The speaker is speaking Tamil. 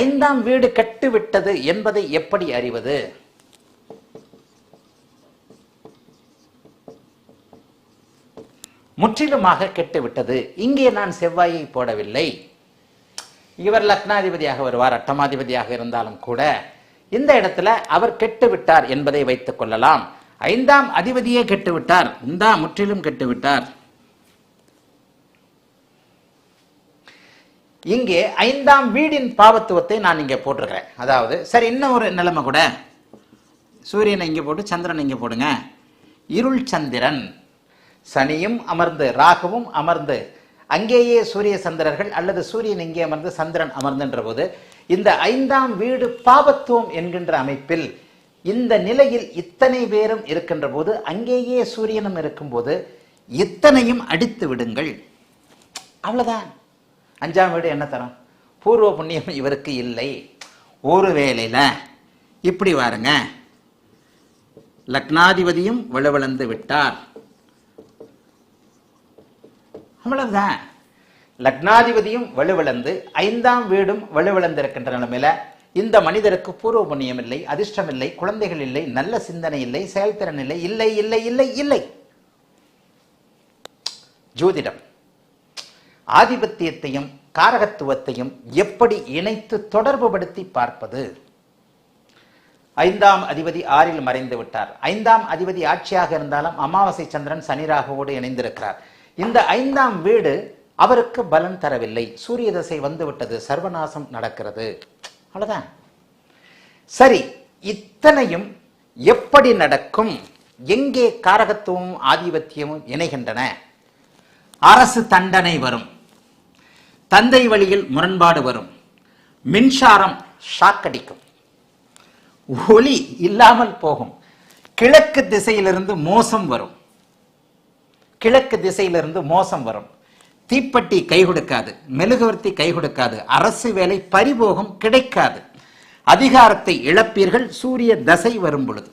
ஐந்தாம் வீடு கெட்டுவிட்டது என்பதை எப்படி அறிவது? முற்றிலுமாக கெட்டுவிட்டது. இங்கே நான் செவ்வாயை போடவில்லை. இவர் லக்னாதிபதியாக வருவார் அட்டமாதிபதியாக இருந்தாலும் கூட இந்த இடத்துல அவர் கெட்டு விட்டார் என்பதை வைத்துக் கொள்ளலாம். ஐந்தாம் அதிபதியே கெட்டு விட்டார் இந்தா முற்றிலும் கெட்டு இங்கே ஐந்தாம் வீடின் பாவத்துவத்தை நான் இங்கே போட்டிருக்கிறேன். அதாவது சரி இன்னும் ஒரு நிலைமை கூட? சூரியனை இங்கே போட்டு சந்திரன் இங்கே போடுங்க. இருள் சந்திரன். சனியும் அமர்ந்து ராகுவும் அமர்ந்து அங்கேயே சூரிய சந்திரர்கள் அல்லது சூரியன் இங்கே அமர்ந்து சந்திரன் அமர்ந்துன்ற போது இந்த ஐந்தாம் வீடு பாபத்துவம் என்கின்ற அமைப்பில் இந்த நிலையில் இத்தனை பேரும் இருக்கின்ற போது அங்கேயே சூரியனும் இருக்கும்போது இத்தனையும் அடித்து விடுங்கள். அவ்வளோதான் அஞ்சாம் வீடு என்ன தரும்? பூர்வ புண்ணியம் இவருக்கு இல்லை. ஒரு வேலையில் இப்படி வாருங்க. லக்னாதிபதியும் வலுவிழந்து விட்டார். அவ்வளவுதான். லக்னாதிபதியும் வலுவிழந்து ஐந்தாம் வீடும் வலுவிழந்திருக்கின்ற நிலைமையில இந்த மனிதருக்கு பூர்வ புண்ணியம் இல்லை அதிர்ஷ்டம் இல்லை குழந்தைகள் இல்லை நல்ல சிந்தனை இல்லை செயல்திறன் இல்லை இல்லை இல்லை இல்லை இல்லை. ஜோதிடம். ஆதிபத்தியத்தையும் காரகத்துவத்தையும் எப்படி இணைத்து தொடர்புபடுத்தி பார்ப்பது? ஐந்தாம் அதிபதி ஆறில் மறைந்து விட்டார். ஐந்தாம் அதிபதி ஆட்சியாக இருந்தாலும் அமாவாசை சந்திரன் சனிராகவோடு இணைந்திருக்கிறார். இந்த ஐந்தாம் வீடு அவருக்கு பலன் தரவில்லை. சூரிய தசை வந்துவிட்டது சர்வநாசம் நடக்கிறது. அவ்வளவுதான். சரி இத்தனையும் எப்படி நடக்கும்? எங்கே காரகத்துவமும் ஆதிபத்தியமும் இணைகின்றன? அரசு தண்டனை வரும். தந்தை வழியில் முரண்பாடு வரும். மின்சாரம் ஷாக்கடிக்கும் ஒளி இல்லாமல் போகும். கிழக்கு திசையிலிருந்து மோசம் வரும். கிழக்கு திசையிலிருந்து மோசம் வரும். தீப்பெட்டி கை கொடுக்காது. மெழுகுவர்த்தி கை கொடுக்காது. அரசு வேலை பறிபோகம் கிடைக்காது. அதிகாரத்தை இழப்பீர்கள். சூரிய தசை வரும் பொழுது.